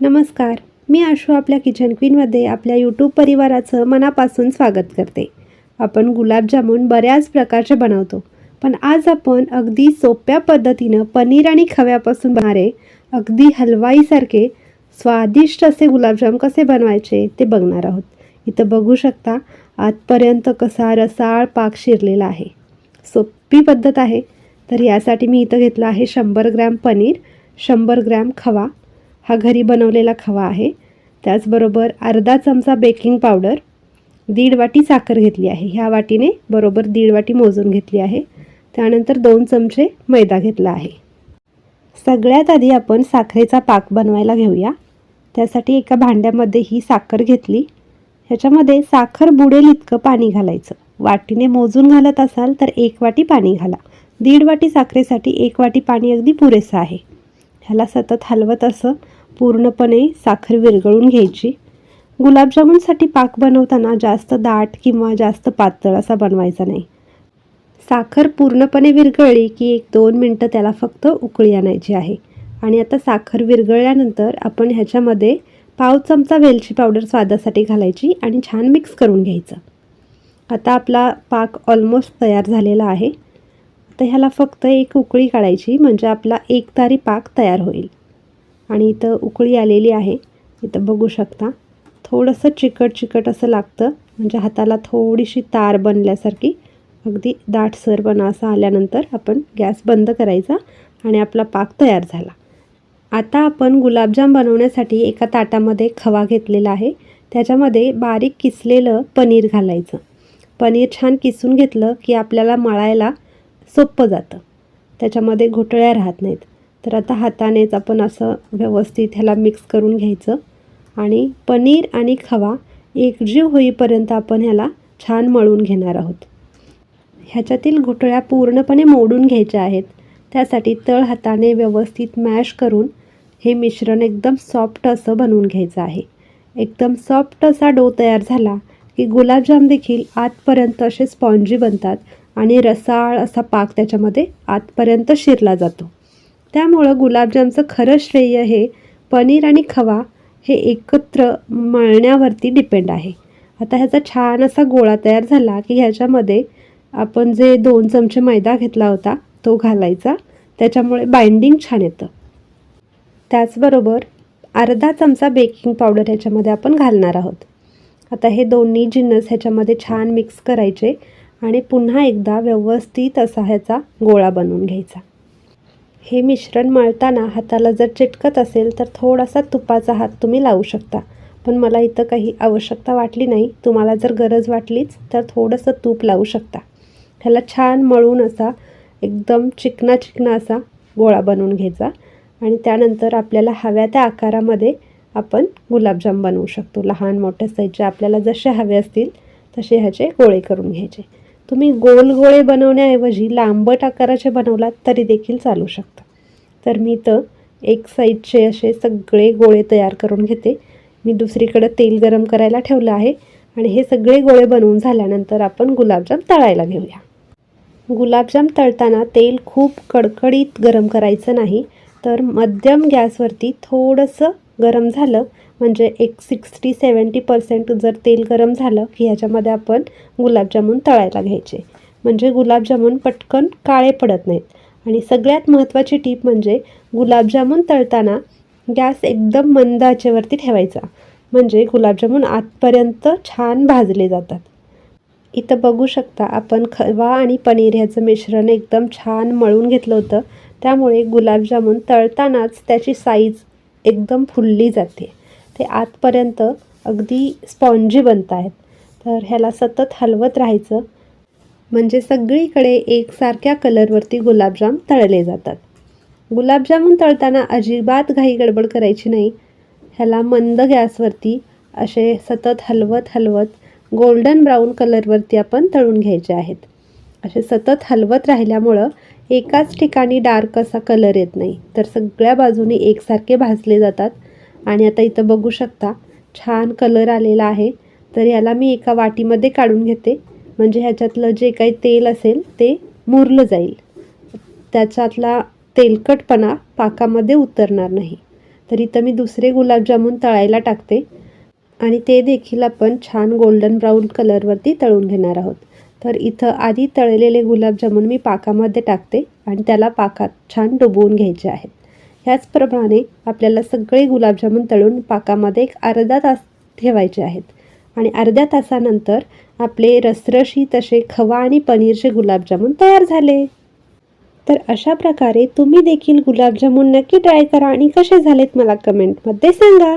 नमस्कार मी आशू आपल्या किचन क्वीनमध्ये आपल्या यूट्यूब परिवाराचं मनापासून स्वागत करते. आपण गुलाबजामुन बऱ्याच प्रकारचे बनवतो पण आज आपण अगदी सोप्या पद्धतीनं पनीर आणि खव्यापासून बनणारे अगदी हलवाईसारखे स्वादिष्ट असे गुलाबजाम कसे बनवायचे ते बघणार आहोत. इथं बघू शकता आजपर्यंत कसा रसाळ पाक शिरलेला आहे. सोपी पद्धत आहे तर यासाठी मी इथं घेतलं आहे शंभर ग्रॅम पनीर शंभर ग्रॅम खवा हा घरी बनवलेला खवा आहे. त्याचबरोबर अर्धा चमचा बेकिंग पावडर दीड वाटी साखर घेतली आहे. ह्या वाटीने बरोबर दीड वाटी मोजून घेतली आहे. त्यानंतर दोन चमचे मैदा घेतला आहे. सगळ्यात आधी आपण साखरेचा पाक बनवायला घेऊया. त्यासाठी एका भांड्यामध्ये ही साखर घेतली. ह्याच्यामध्ये साखर बुडेल इतकं पाणी घालायचं. वाटीने मोजून घालत असाल तर एक वाटी पाणी घाला. दीड वाटी साखरेसाठी एक वाटी पाणी अगदी पुरेसं आहे. ह्याला सतत हलवत असं पूर्णपणे साखर विरघळून घ्यायची. गुलाबजामुनसाठी पाक बनवताना जास्त दाट किंवा जास्त पातळ असा बनवायचा नाही. साखर पूर्णपणे विरघळली की एक दोन मिनटं त्याला फक्त उकळी आणायची आहे. आणि आता साखर विरघळल्यानंतर आपण ह्याच्यामध्ये पाव चमचा वेलची पावडर स्वादासाठी घालायची आणि छान मिक्स करून घ्यायचं. आता आपला पाक ऑलमोस्ट तयार झालेला आहे. तर ह्याला फक्त एक उकळी काढायची म्हणजे आपला एक तारी पाक तयार होईल. आणि इथं उकळी आलेली आहे. इथं बघू शकता. थोडंसं चिकट चिकट असं लागतं. म्हणजे हाताला थोडीशी तार बनल्यासारखी. अगदी दाटसरपणा असा आल्यानंतर आपण गॅस बंद करायचा आणि आपला पाक तयार झाला. आता आपण गुलाबजाम बनवण्यासाठी एका ताटामध्ये खवा घेतलेला आहे. त्याच्यामध्ये बारीक किसलेलं पनीर घालायचं. पनीर छान किसून घेतलं की आपल्याला मळायला सोपं जातं. त्याच्यामध्ये घोटळ्या राहत नाहीत. तर आता हातानेच आपण असं व्यवस्थित ह्याला मिक्स करून घ्यायचं. आणि पनीर आणि खवा एकजीव होईपर्यंत आपण ह्याला छान मळून घेणार आहोत. ह्याच्यातील घोटळ्या पूर्णपणे मोडून घ्यायच्या आहेत. त्यासाठी तळ हाताने व्यवस्थित मॅश करून हे मिश्रण एकदम सॉफ्ट असं बनवून घ्यायचं आहे. एकदम सॉफ्ट असा डो तयार झाला की गुलाबजाम देखील आतपर्यंत असे स्पॉन्जी बनतात आणि रसाळ असा पाक त्याच्यामध्ये आतपर्यंत शिरला जातो. त्यामुळं गुलाबजामचं खरं श्रेय हे पनीर आणि खवा हे एकत्र मळण्यावरती डिपेंड आहे. आता ह्याचा छान असा गोळा तयार झाला की ह्याच्यामध्ये आपण जे दोन चमचे मैदा घेतला होता तो घालायचा. त्याच्यामुळे बाइंडिंग छान येतं. त्याचबरोबर अर्धा चमचा बेकिंग पावडर ह्याच्यामध्ये आपण घालणार आहोत. आता हे दोन्ही जिन्नस ह्याच्यामध्ये छान मिक्स करायचे आणि पुन्हा एकदा व्यवस्थित असा ह्याचा गोळा बनवून घ्यायचा. हे मिश्रण मळताना हाताला जर चिटकत असेल तर थोडासा तुपाचा हात तुम्ही लावू शकता. पण मला इथं काही आवश्यकता वाटली नाही. तुम्हाला जर गरज वाटलीच तर थोडंसं तूप लावू शकता. ह्याला छान मळून असा एकदम चिकना चिकना असा गोळा बनवून घ्यायचा. आणि त्यानंतर आपल्याला हव्या त्या आकारामध्ये आपण गुलाबजाम बनवू शकतो. लहान मोठ्या साईजचे आपल्याला जसे हवे असतील तसे ह्याचे गोळे करून घ्यायचे. तुम्ही गोल गोळे बनवण्याऐवजी लांबट आकाराचे बनवलात तरी देखील चालू शकतं. तर मी तर एक साईडचे असे सगळे गोळे तयार करून घेते. मी दुसरीकडं तेल गरम करायला ठेवलं आहे आणि हे सगळे गोळे बनवून झाल्यानंतर आपण गुलाबजाम तळायला घेऊया. गुलाबजाम तळताना तेल खूप कडकडीत गरम करायचं नाही तर मध्यम गॅसवरती थोडंसं गरम झालं म्हणजे एक सिक्स्टी सेवन्टी पर्सेंट जर तेल गरम झालं की ह्याच्यामध्ये आपण गुलाबजामून तळायला घ्यायचे. म्हणजे गुलाबजामून पटकन काळे पडत नाहीत. आणि सगळ्यात महत्त्वाची टीप म्हणजे गुलाबजामून तळताना गॅस एकदम मंद आचेवरती ठेवायचा. म्हणजे गुलाबजामून आतपर्यंत छान भाजले जातात. इथं बघू शकता आपण खवा आणि पनीर ह्याचं मिश्रण एकदम छान मळून घेतलं होतं. त्यामुळे गुलाबजामून तळतानाच त्याची साईज एकदम फुलली जाते. ते आतपर्यंत अगदी स्पॉन्जी बनत आहेत. तर ह्याला सतत हलवत राहायचं. म्हणजे सगळीकडे एकसारख्या कलरवरती गुलाबजाम तळले जातात. गुलाबजामून तळताना अजिबात घाई गडबड करायची नाही. ह्याला मंद गॅसवरती असे सतत हलवत हलवत गोल्डन ब्राऊन कलरवरती आपण तळून घ्यायचे आहेत. असे सतत हलवत राहिल्यामुळं एकाच ठिकाणी डार्क असा कलर येत नाही. तर सगळ्या बाजूनी एकसारखे भाजले जातात. आणि आता इथं बघू शकता छान कलर आलेला आहे. तर याला मी एका वाटीमध्ये काढून घेते. म्हणजे ह्याच्यातलं जे काही तेल असेल ते मुरलं जाईल. त्याच्यातला तेलकटपणा पाकामध्ये उतरणार नाही. तर इथं मी दुसरे गुलाबजामुन तळायला टाकते. आणि ते देखील आपण छान गोल्डन ब्राऊन कलरवरती तळून घेणार आहोत. तर इथं आधी तळलेले गुलाबजामुन मी पाकामध्ये टाकते आणि त्याला पाकात छान डुबवून घ्यायचे आहेत. ह्याचप्रमाणे आपल्याला सगळे गुलाबजामुन तळून पाकामध्ये एक अर्धा तास ठेवायचे आहेत. आणि अर्ध्या तासानंतर आपले रसरशी तसे खवा आणि पनीरचे गुलाबजामुन तयार झाले. तर अशा प्रकारे तुम्ही देखील गुलाबजामुन नक्की ट्राय करा आणि कसे झालेत मला कमेंटमध्ये सांगा.